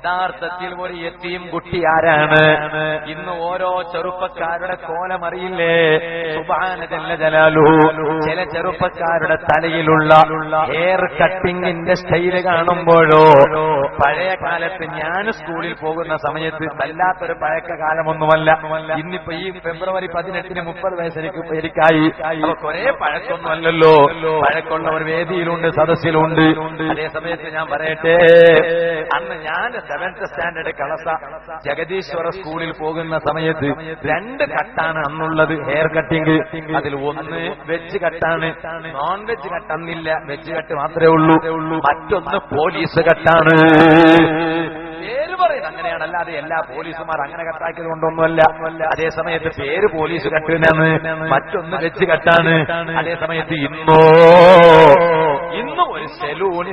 യഥാർത്ഥത്തിൽ ഒരു എത്തിയും കുട്ടി ആരാണ്? ഇന്ന് ഓരോ ചെറുപ്പക്കാരുടെ കോലമറിയില്ലേ? സുബാനജല്ല ജലാലു ചില ചെറുപ്പക്കാരുടെ തലയിലുള്ള ഹെയർ കട്ടിങ്ങിന്റെ സ്റ്റൈൽ കാണുമ്പോഴോ പഴയ കാലത്ത് ഞാൻ സ്കൂളിൽ പോകുന്ന സമയത്ത് വല്ലാത്തൊരു പഴക്ക കാലമൊന്നുമല്ല ഇന്നിപ്പോ ഈ ഫെബ്രുവരി പതിനെട്ടിന് മുപ്പത് വയസ്സെനിക്ക് എനിക്കായി. കുറെ പഴക്കൊന്നുമല്ലല്ലോ. പഴക്കമുള്ളവർ വേദിയിലുണ്ട് സദസ്സിലുണ്ട്. അതേ സമയത്ത് ഞാൻ പറയട്ടെ അന്ന് ഞാൻ സെവൻത് സ്റ്റാൻഡേർഡ് കളസ ജഗദീശ്വര സ്കൂളിൽ പോകുന്ന സമയത്ത് രണ്ട് കട്ടാണ് അന്നുള്ളത് ഹെയർ കട്ടിങ് അതിൽ ഒന്ന് വെജ് കട്ടാണ് നോൺ വെജ് കട്ടന്നില്ല വെജ് കട്ട് മാത്രമേ ഉള്ളൂ. മറ്റൊന്ന് പോലീസ് കട്ടാണ് പേര് പറയുന്നത് അങ്ങനെയാണ്. അല്ലാതെ എല്ലാ പോലീസുമാർ അങ്ങനെ കട്ടാക്കിയത് കൊണ്ടൊന്നുമല്ല. അതേ സമയത്ത് പേര് പോലീസ് കട്ടിനാണ് മറ്റൊന്ന് വെച്ച് കട്ടാണ് അതേ സമയത്ത് ഇന്നോ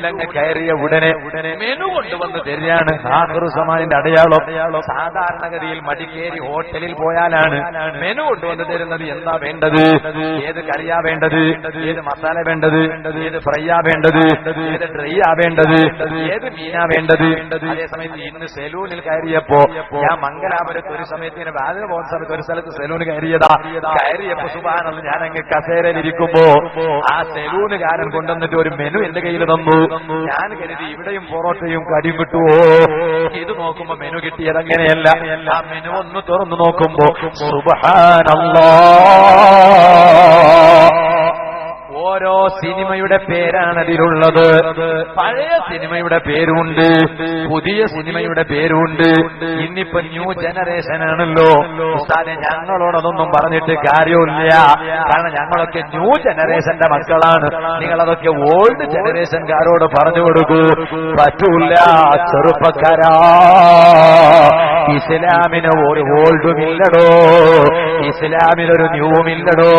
അങ്ങ് കയറിയ ഉടനെ മെനു കൊണ്ടുവന്ന് തരികയാണ്. ആഹൃസമാനിന്റെ അടയാളം. സാധാരണഗതിയിൽ മടിക്കേരി ഹോട്ടലിൽ പോയാലാണ് മെനു കൊണ്ടുവന്ന് തരുന്നത് എന്താ വേണ്ടത്? ഏത് കറിയാ വേണ്ടത്? ഏത് മസാല വേണ്ടത്? ഏത് ഫ്രൈയാ വേണ്ടത്? ഏത് ഡ്രൈയാ വേണ്ടത്? ഏത് മീനാ വേണ്ടത്? അതേ സമയത്ത് ഇന്ന് സെലൂണിൽ കയറിയപ്പോ ഞാൻ മംഗലാപുരത്ത് ഒരു സമയത്ത് ഇങ്ങനെ വാതിൽ പോകുന്ന സമയത്ത് ഒരു സ്ഥലത്ത് സെലൂണ് കയറിയതാ. കയറിയപ്പോ സുബാനല്ല ഞാൻ കസേരയിൽ ഇരിക്കുമ്പോ ആ സെലൂണുകാരൻ കൊണ്ടുവന്നിട്ട് ഒരു മെനു എന്റെ കയ്യിൽ തന്നു. ഞാൻ കരുതി ഇവിടെയും പൊറോട്ടയും കടിയും കിട്ടുവോ ഇത് നോക്കുമ്പോ മെനു കിട്ടിയത് അങ്ങനെയല്ല. ആ മെനു ഒന്ന് തുറന്നു നോക്കുമ്പോ സുബഹാനല്ലാ. ഓരോ സിനിമയുടെ പേരാണ് അതിലുള്ളത്. പഴയ സിനിമയുടെ പേരുണ്ട്. പുതിയ സിനിമയുടെ പേരുണ്ട്. ഇന്നിപ്പോ ന്യൂ ജനറേഷൻ ആണല്ലോ. ഉസ്താദെ ഞങ്ങളോടതൊന്നും പറഞ്ഞിട്ട് കാര്യമില്ല. കാരണം ഞങ്ങളൊക്കെ ന്യൂ ജനറേഷന്റെ മക്കളാണ്. നിങ്ങളതൊക്കെ ഓൾഡ് ജനറേഷൻകാരോട് പറഞ്ഞു കൊടുക്കൂ. പറ്റൂല്ല ചെറുപ്പക്കാരാ. ഇസ്ലാമിന് ഒരു ഓൾഡും ഇല്ലടോ. ഇസ്ലാമിനൊരു ന്യൂവും ഇല്ലടോ.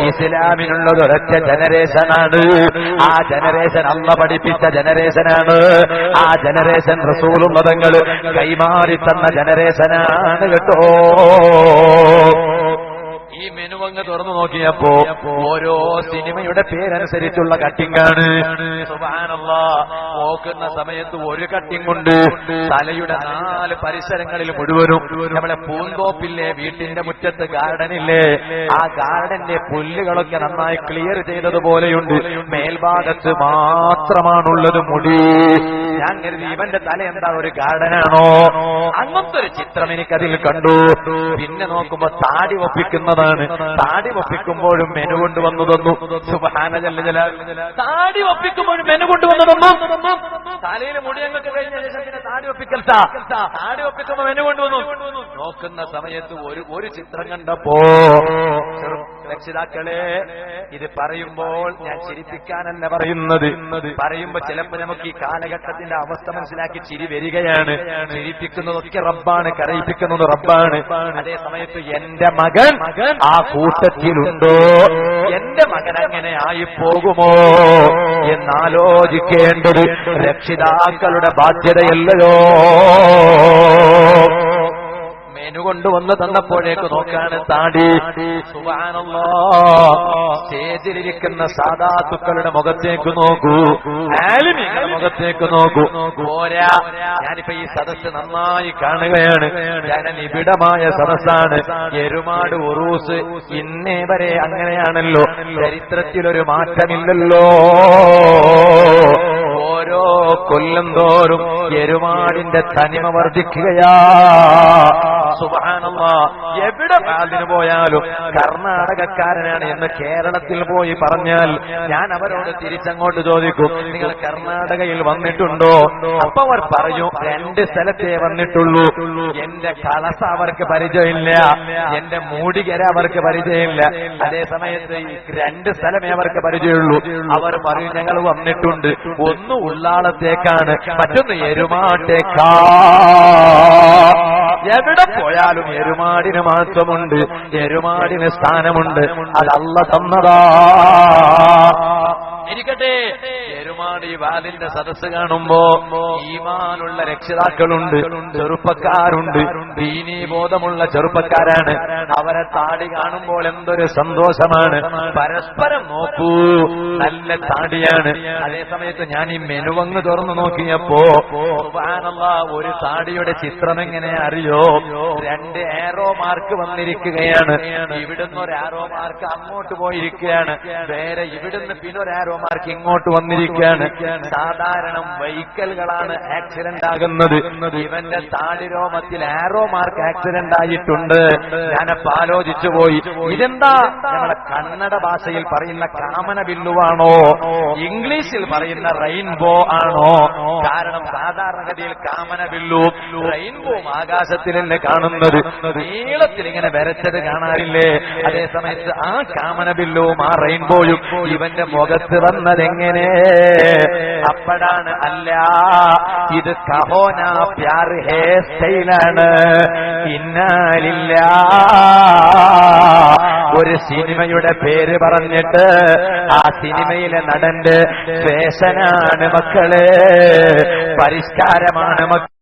ഇസ്ലാമിനുള്ളത് ഒരൊറ്റ ജനറേഷനാണ്. ആ ജനറേഷൻ അമ്മ പഠിപ്പിച്ച ജനറേഷനാണ്. ആ ജനറേഷൻ റസൂലും മതങ്ങൾ കൈമാറി തന്ന ജനറേഷനാണ് കേട്ടോ. ഈ മെനു അങ്ങ് തുറന്നു നോക്കിയപ്പോ ഓരോ സിനിമയുടെ പേരനുസരിച്ചുള്ള കട്ടിംഗ് ആണ്. നോക്കുന്ന സമയത്ത് ഒരു കട്ടിംഗ് ഉണ്ട്. തലയുടെ നാല് പരിസരങ്ങളിൽ മുഴുവനും നമ്മളെ പൂന്തോപ്പില്ലേ വീട്ടിന്റെ മുറ്റത്ത് ഗാർഡനില്ലേ ആ ഗാർഡന്റെ പുല്ലുകളൊക്കെ നന്നായി ക്ലിയർ ചെയ്തതുപോലെയുണ്ട്. മേൽഭാഗത്ത് മാത്രമാണുള്ളത് മുടി. ഞാൻ കരുതി ഇവന്റെ തല എന്താ ഒരു ഗാർഡനാണോ? അങ്ങനത്തെ ഒരു ചിത്രം എനിക്കതിൽ കണ്ടു. പിന്നെ നോക്കുമ്പോ താടി ഒപ്പിക്കുന്നതാണ് താടി ഒപ്പിക്കുമ്പോഴും മെനു കൊണ്ടുവന്നു തന്നു ജലാൽ. താടി ഒപ്പിക്കുമ്പോഴും മെനു കൊണ്ടുവന്നു തന്നു തലയിൽ മുടിയങ്ങൾക്ക് കഴിഞ്ഞ ശേഷം പിന്നെ താടി ഒപ്പിക്കൽ താടി ഒപ്പിക്കുമ്പോൾ മെനു കൊണ്ടുവന്നു നോക്കുന്ന സമയത്ത് ഒരു ഒരു ചിത്രം കണ്ടപ്പോ രക്ഷിതാക്കളെ ഇത് പറയുമ്പോൾ ഞാൻ ചിരിപ്പിക്കാനല്ല പറയുന്നത്. പറയുമ്പോ ചിലപ്പോ നമുക്ക് ഈ കാലഘട്ടത്തിന്റെ അവസ്ഥ മനസ്സിലാക്കി ചിരി വരികയാണ്. ചിരിപ്പിക്കുന്നതൊക്കെ റബ്ബാണ് കരയിപ്പിക്കുന്നത് റബ്ബാണ്. അതേ സമയത്ത് എന്റെ മകൻ ആ കൂട്ടത്തിലുണ്ടോ? എന്റെ മകൻ അങ്ങനെ ആയി പോകുമോ എന്നാലോചിക്കേണ്ടത് രക്ഷിതാക്കളുടെ ബാധ്യതയല്ലയോ? മെനു കൊണ്ടുവന്ന് തന്നപ്പോഴേക്ക് നോക്കാണ് താടി. സ്റ്റേജിലിരിക്കുന്ന സാധാത്തുക്കളുടെ മുഖത്തേക്ക് നോക്കൂ. ആലിമികളുടെ മുഖത്തേക്ക് നോക്കൂ. പോരാ. ഞാനിപ്പോ ഈ സദസ് നന്നായി കാണുകയാണ്. ജനനിബിഡമായ സദസ്സാണ്. എരുമാട് ഉറൂസ്. ഇന്നേ വരെ അങ്ങനെയാണല്ലോ. ചരിത്രത്തിലൊരു മാറ്റമില്ലല്ലോ. ഓരോ കൊല്ലം തോറും എരുമാടിന്റെ തനിമ വർദ്ധിക്കുകയാ. സുബാനമ്മ എവിടെ അതിന് പോയാലും കർണാടകക്കാരനാണ് എന്ന് കേരളത്തിൽ പോയി പറഞ്ഞാൽ ഞാൻ അവരോട് തിരിച്ചങ്ങോട്ട് ചോദിക്കും നിങ്ങൾ കർണാടകയിൽ വന്നിട്ടുണ്ടോ? അപ്പൊ അവർ പറയും രണ്ട് സ്ഥലത്തേ വന്നിട്ടുള്ളൂ. എന്റെ കളസ അവർക്ക് പരിചയമില്ല. എന്റെ മൂടികര അവർക്ക് പരിചയമില്ല. അതേ സമയത്ത് രണ്ട് സ്ഥലമേ അവർക്ക് പരിചയമുള്ളൂ. അവർ പറയും ഞങ്ങൾ വന്നിട്ടുണ്ട്. ഒന്ന് ഉള്ളാളത്തേക്കാണ് മറ്റൊന്ന് എരുമാട്ടേക്കാ. എവിടെ പോയാലും എരുമാടിന് മാത്രമുണ്ട് എരുമാടിന് സ്ഥാനമുണ്ട്. അതല്ല തന്നതാ. ഇരിക്കട്ടെ. പെരുമാടി വാലിന്റെ സദസ് കാണുമ്പോ ഈമാനുള്ള രക്ഷിതാക്കളുണ്ട് ചെറുപ്പക്കാരുണ്ട്. ദീനീ ബോധമുള്ള ചെറുപ്പക്കാരാണ്. അവരെ താടി കാണുമ്പോൾ എന്തൊരു സന്തോഷമാണ്. പരസ്പരം നോക്കൂ നല്ല താടിയാണ്. അതേ സമയത്ത് ഞാൻ ഈ മെനുവങ്ങ് തുറന്നു നോക്കിയപ്പോ ഒരു താടിയുടെ ചിത്രം എങ്ങനെ അറിയോ? രണ്ട് ആരോ മാർക്ക് വന്നിരിക്കുകയാണ്. ഇവിടുന്ന് ഒരു ആരോ മാർക്ക് അങ്ങോട്ട് പോയിരിക്കുകയാണ്. വേറെ ഇവിടുന്ന് പിന്നെ ഒരു ആരോ മാർക്ക് ഇങ്ങോട്ട് വന്നിരിക്കുകയാണ്. സാധാരണ വെഹിക്കലുകളാണ് ആക്സിഡന്റ് ആകുന്നത്. ഇവന്റെ താടിരോമത്തിൽ ആരോ മാർക്ക് ആക്സിഡന്റ് ആയിട്ടുണ്ട്. ഞാനപ്പോ ആലോചിച്ചു പോയി. ഇതെന്താ? നമ്മുടെ കന്നഡ ഭാഷയിൽ പറയുന്ന കാമന ബില്ലുവാണോ? ഇംഗ്ലീഷിൽ പറയുന്ന റെയിൻബോ ആണോ? കാരണം സാധാരണഗതിയിൽ കാമന ബില്ലും റെയിൻബോവും ആകാശത്തിൽ തന്നെ കാണുന്നത്. നീളത്തിൽ ഇങ്ങനെ വരച്ചത് കാണാറില്ലേ? അതേ സമയത്ത് ആ കാമന ബില്ലുവും ആ റെയിൻബോയും ഇവന്റെ മുഖത്ത് വന്നതെങ്ങനെ? അപ്പോഴാണ് അല്ല ഇത് കഹോന പ്യാർ ഹേ സ്റ്റൈലാണ്. ഇന്നാലില്ല. ഒരു സിനിമയുടെ പേര് പറഞ്ഞിട്ട് ആ സിനിമയിലെ നടന്റെ ഫേഷനാണ് മക്കൾ. പരിഷ്കാരമാണ് മക്കൾ